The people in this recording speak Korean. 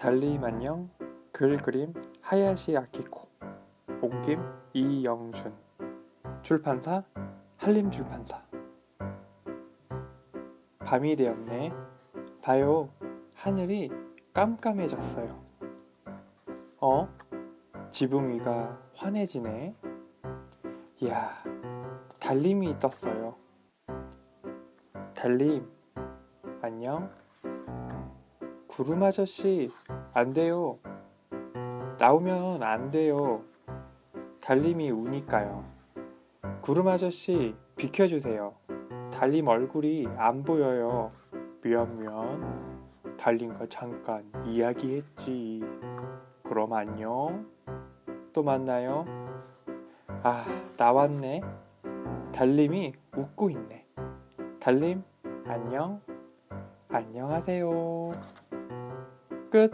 달님 안녕 글 그림 하야시 아키코. 옮김 이영준. 출판사 한림 출판사. 밤이 되었네. 봐요 하늘이 깜깜해졌어요. 어? 지붕 위가 환해지네. 이야 달님이 떴어요. 달님 안녕 구름 아저씨 안 돼요. 나오면 안 돼요. 달님이 우니까요. 구름 아저씨 비켜주세요. 달님 얼굴이 안 보여요. 미안미안 달님과 잠깐 이야기했지. 그럼 안녕. 또 만나요. 아 나왔네. 달님이 웃고 있네. 달님 안녕. 안녕하세요 끝.